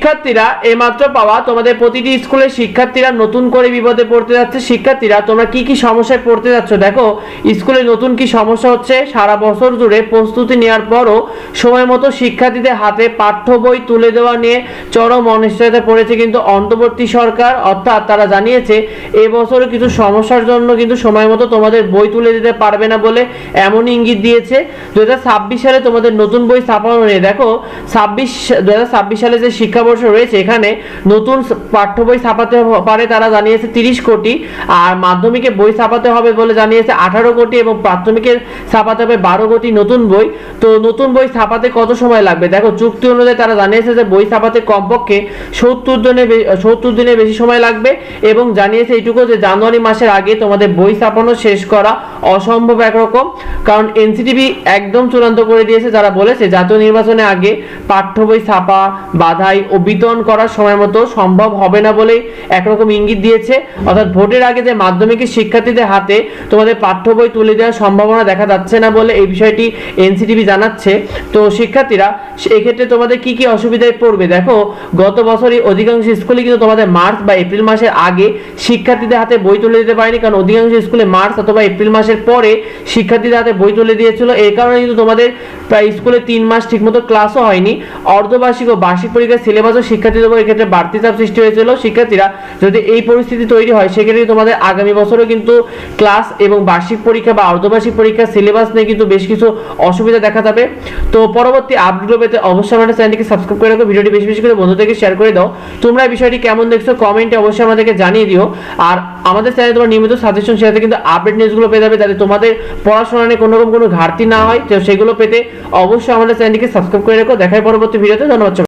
শিক্ষার্থীরা এইমাত্র পাওয়া তোমাদের প্রতিটি স্কুলের শিক্ষার্থীরা নতুন করে বিপদে পড়তে যাচ্ছে। শিক্ষার্থীরা, তোমরা কি কি সমস্যায় পড়তে যাচ্ছ? দেখো, স্কুলে নতুন কি সমস্যা হচ্ছে? সারা বছর জুড়ে প্রস্তুতি নেওয়ার পরও সময় মতো শিক্ষার্থীদের হাতে পাঠ্য বই তুলে দেওয়া নিয়ে চরম অনিশ্চয়তা পড়েছে কিন্তু অন্তর্বর্তী সরকার। অর্থাৎ তারা জানিয়েছে, এবছরও কিছু সমস্যার জন্য কিন্তু সময় মতো তোমাদের বই তুলে দিতে পারবে না বলে এমন ইঙ্গিত দিয়েছে। দু হাজার ছাব্বিশ সালে তোমাদের নতুন বই ছাপানো নিয়ে দেখো, ছাব্বিশ দু সালে যে শিক্ষাবর্ষ রয়েছে, এখানে নতুন পাঠ্য বই ছাপাতে পারে তারা জানিয়েছে তিরিশ কোটি, আর মাধ্যমিকে বই ছাপাতে হবে বলে জানিয়েছে আঠারো কোটি এবং প্রাথমিকের ছাপাতে হবে বারো কোটি নতুন বই। তো নতুন বই ছাপাতে কত সময় লাগবে? দেখো, চুক্তি অনুযায়ী তারা জানিয়েছে যে বই ছাপাতে কমপক্ষে সত্তর দিনে সত্তর দিনের বেশি সময় লাগবে এবং জানিয়েছে এইটুকু যে জানুয়ারি মাসের আগে তোমাদের বই ছাপানো শেষ করা অসম্ভব একরকম। কারণ এনসিটিভি একদম চূড়ান্ত করে দিয়েছে, যারা বলেছে জাতীয় নির্বাচনের আগে পাঠ্য বই ছাপা, বাধাই ও বিতরণ করার সময় মতো সম্ভব হবে না বলেই একরকম ইঙ্গিত দিয়েছে। অর্থাৎ ভোটের আগে যে মাধ্যমিকের শিক্ষার্থীদের হাতে তোমাদের পাঠ্য বই তুলে দেওয়ার সম্ভাবনা দেখা যাচ্ছে না বলে এই বিষয়টি এনসিটিভি জানাচ্ছে। তো শিক্ষার্থীরা, এক্ষেত্রে তোমাদের কি কি অসুবিধায় পড়বে? দেখো, গত বছরই অধিকাংশ স্কুলে কিন্তু তোমাদের মার্চ বা এপ্রিল মাসের আগে শিক্ষার্থীদের হাতে বই তুলে দিতে পারেনি। কারণ অধিকাংশ স্কুলে মার্চ অথবা এপ্রিল মাসের পরে শিক্ষার্থীদের হাতে বই তুলে দিয়েছিল। এই কারণে কিন্তু তোমাদের প্রায় স্কুলে তিন মাস ঠিকমতো ক্লাসও হয়নি। অর্ধবার্ষিক ও বার্ষিক পরীক্ষার সিলেবাসও শিক্ষার্থীদের উপর এক্ষেত্রে বাড়তি চাপ সৃষ্টি হয়েছিল। শিক্ষার্থীরা যদি এই পরিস্থিতি তৈরি হয়, সেক্ষেত্রে তোমাদের আগামী বছরও কিন্তু ক্লাস এবং বার্ষিক পরীক্ষা বা অর্ধবার্ষিক পরীক্ষার সিলেবাস নিয়ে কিন্তু বেশ কিছু অসুবিধা দেখা যাবে। তো পরবর্তী আপডেট পেতে অবশ্যই আমাদের চ্যানেলটিকে সাবস্ক্রাইব করে রাখো, ভিডিওটি বেশি বেশি করে বন্ধুদেরকে শেয়ার করে দাও। তোমরা এই বিষয়টি কেমন দেখছ কমেন্টে অবশ্যই আমাদেরকে জানিয়ে দিও। আর আমাদের চ্যানেলে তোমার নিয়মিত সাজেশন শেয়ারে কিন্তু আপডেট নিউজগুলো পেয়ে যাবে। যাতে তোমাদের পড়াশোনা নিয়ে কোনোরকম কোনো ঘাটতি না হয়, তো সেগুলো পেতে অবশ্যই আমাদের চ্যানেলটিকে সাবস্ক্রাইব করে রাখো। দেখাই পরবর্তী ভিডিওতে ধন্যবাদ